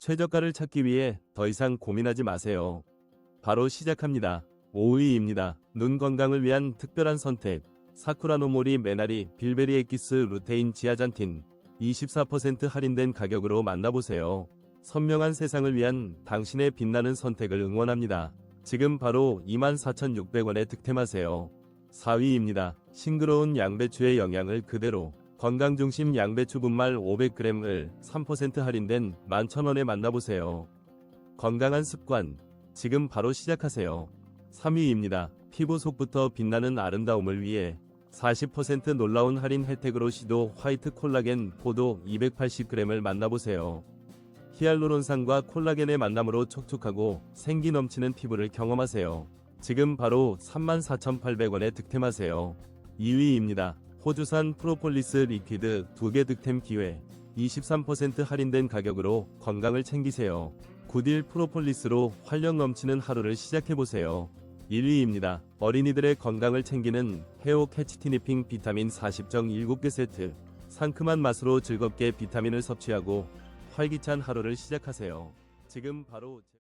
최저가를 찾기 위해 더 이상 고민하지 마세요. 바로 시작합니다. 5위입니다. 눈 건강을 위한 특별한 선택. 사쿠라노모리 메나리 빌베리 엑기스 루테인 지아잔틴 24% 할인된 가격으로 만나보세요. 선명한 세상을 위한 당신의 빛나는 선택을 응원합니다. 지금 바로 24,600원에 득템하세요. 4위입니다. 싱그러운 양배추의 영양을 그대로 건강중심 양배추 분말 500g을 3% 할인된 11,000원에 만나보세요. 건강한 습관, 지금 바로 시작하세요. 3위입니다. 피부 속부터 빛나는 아름다움을 위해 40% 놀라운 할인 혜택으로 시도 화이트 콜라겐 포도 280g을 만나보세요. 히알루론산과 콜라겐의 만남으로 촉촉하고 생기 넘치는 피부를 경험하세요. 지금 바로 34,800원에 득템하세요. 2위입니다. 호주산 프로폴리스 리퀴드 2개 득템 기회. 23% 할인된 가격으로 건강을 챙기세요. 구딜 프로폴리스로 활력 넘치는 하루를 시작해보세요. 1위입니다. 어린이들의 건강을 챙기는 헤어 캐치티니핑 비타민 40정 7개 세트. 상큼한 맛으로 즐겁게 비타민을 섭취하고 활기찬 하루를 시작하세요. 지금 바로 제-